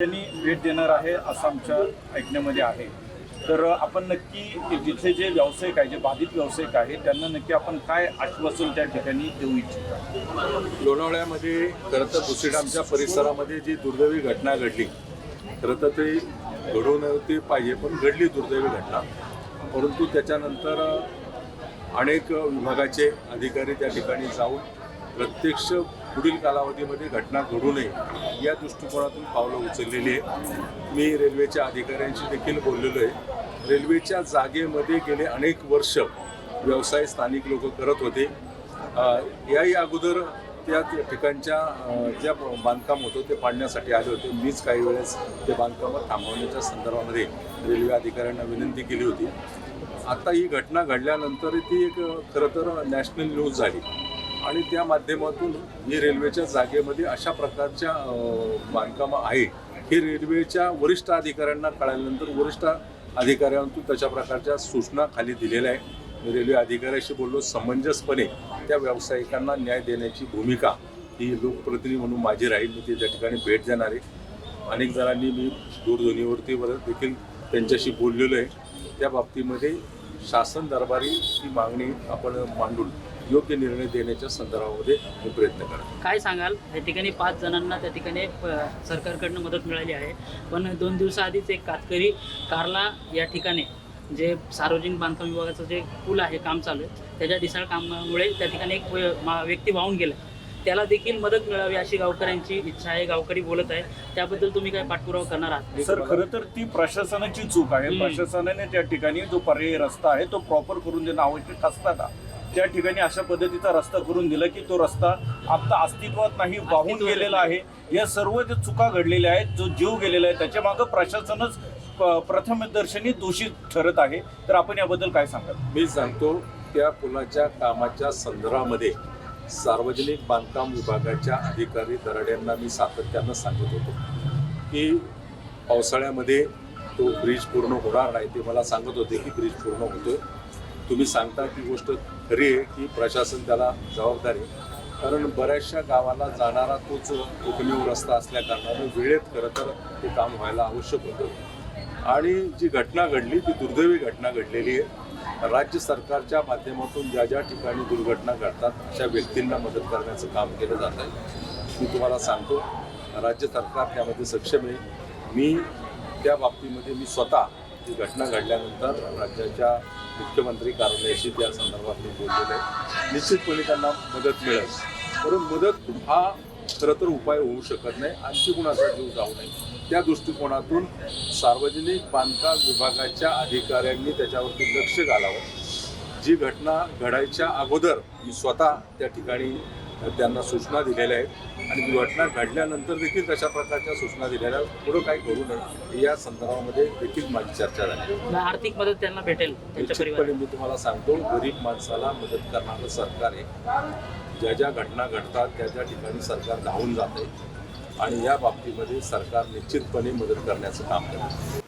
त्यांनी भेट देणार आहे असं आमच्या ऐकण्यामध्ये आहे. तर आपण नक्की जिथे जे व्यावसायिक आहे जे बाधित व्यावसायिक आहे त्यांना नक्की आपण काय आश्वासन त्या ठिकाणी देऊ इच्छितो? लोणावळ्यामध्ये खरं तर दुसरीडामच्या परिसरामध्ये जी दुर्दैवी घटना घडली खरं तर ते घडू नव्हती पाहिजे पण घडली दुर्दैवी घटना. परंतु त्याच्यानंतर अनेक विभागाचे अधिकारी त्या ठिकाणी जाऊन प्रत्यक्ष पुढील कालावधीमध्ये घटना घडू नये या दृष्टिकोनातून पावलं उचललेली आहे मी रेल्वेच्या अधिकाऱ्यांशी देखील बोललेलो आहे. रेल्वेच्या जागेमध्ये गेले अनेक वर्ष व्यवसाय स्थानिक लोक करत होते. याही अगोदर त्या ठिकाणच्या ज्या बांधकाम होतं ते पाडण्यासाठी आले होते. मीच काही वेळेस ते बांधकामं थांबवण्याच्या संदर्भामध्ये रेल्वे अधिकाऱ्यांना विनंती केली होती. आता ही घटना घडल्यानंतर ती एक खरं तर नॅशनल न्यूज झाली. आणि त्या माध्यमातून ही रेल्वेच्या जागेमध्ये अशा प्रकारच्या बांधकामं आहे हे रेल्वेच्या वरिष्ठ अधिकाऱ्यांना कळाल्यानंतर वरिष्ठ अधिकाऱ्यांतून तशा प्रकारच्या सूचना खाली दिलेल्या आहे मी रेल्वे अधिकाऱ्याशी बोललो. समंजसपणे त्या व्यावसायिकांना न्याय देण्याची भूमिका ही लोकप्रतिनिधी म्हणून माझी राहील. मी ते त्या ठिकाणी भेट देणार आहे. अनेक जणांनी मी दूरध्वनीवरतीवर देखील त्यांच्याशी बोललेलो आहे. त्या बाबतीमध्ये शासन दरबारी ही मागणी आपण मांडून योग्य निर्णय देण्याच्या संदर्भामध्ये मी प्रयत्न करेन काय सांगाल? या ठिकाणी पाच जणांना त्या ठिकाणी सरकारकडनं मदत मिळाली आहे. पण दोन दिवसाआधीच एक कातकरी कारला या ठिकाणी जे सार्वजनिक बांधकाम विभागाचं जे पूल आहे काम चालू आहे त्याच्या ढिसाळ कामामुळे त्या ठिकाणी एक व्यक्ती वाहून गेला. त्याला देखील मदत मिळावी अशी गावकऱ्यांची इच्छा आहे गावकरी बोलत आहे. त्याबद्दल तुम्ही काय पाठपुरावा करणार आहात? सर खरं तर ती प्रशासनाची चूक आहे. प्रशासनाने त्या ठिकाणी जो पर्यायी रस्ता आहे तो प्रॉपर करून देणं आवश्यक असताना त्या ठिकाणी अशा पद्धतीचा रस्ता करून दिला की तो रस्ता आता अस्तित्वात नाही वाहून गेलेला आहे. या सर्व जे चुका घडलेल्या आहेत जो जीव गेलेला आहे त्याच्या मागं प्रशासनच प- प्रथमदर्शनी दोषी ठरत आहे. तर आपण याबद्दल काय सांगाल? मी सांगतो त्या पुलाच्या कामाच्या संदर्भामध्ये सार्वजनिक बांधकाम विभागाच्या अधिकारी दराड्यांना मी सातत्यानं सांगत होतो की पावसाळ्यामध्ये तो ब्रिज पूर्ण होणार नाही ते मला सांगत होते की ब्रिज पूर्ण होतोय. तुम्ही सांगता ती गोष्ट खरी आहे की प्रशासन त्याला जबाबदार आहे. कारण बऱ्याचशा गावाला जाणारा तोच कोकणीव रस्ता असल्या कारणाने वेळेत खरं तर ते काम व्हायला आवश्यक होतं. आणि जी घटना घडली ती दुर्दैवी घटना घडलेली आहे. राज्य सरकारच्या माध्यमातून ज्या ज्या ठिकाणी दुर्घटना घडतात अशा व्यक्तींना मदत करण्याचं काम केलं जात आहे. मी तुम्हाला सांगतो राज्य सरकार त्यामध्ये सक्षम आहे. मी त्या बाबतीमध्ये मी स्वतः ही घटना घडल्यानंतर राज्याच्या मुख्यमंत्री कार्यालयाशी त्या संदर्भात मी बोललेलो आहे निश्चितपणे त्यांना मदत मिळेल. परंतु मदत हा खरं तर उपाय होऊ शकत नाही आणखी कुणाचा जीव जाऊ नये. त्या दृष्टिकोनातून सार्वजनिक बांधकाम विभागाच्या अधिकाऱ्यांनी त्याच्यावरती लक्ष घालावं. जी घटना घडायच्या अगोदर मी स्वतः त्या ठिकाणी त्यांना सूचना दिलेल्या आहेत. आणि ती घटना घडल्यानंतर देखील तशा प्रकारच्या सूचना दिलेल्या. पुढं काही करू नये या संदर्भामध्ये देखील माझी चर्चा झाली. आर्थिक मदत त्यांना भेटेल निश्चितपणे मी तुम्हाला सांगतो गरीब माणसाला मदत करणारं सरकार आहे. ज्या ज्या घटना घडतात त्या त्या ठिकाणी सरकार धावून जाते. आणि या बाबतीमध्ये सरकार निश्चितपणे मदत करण्याचं काम करते.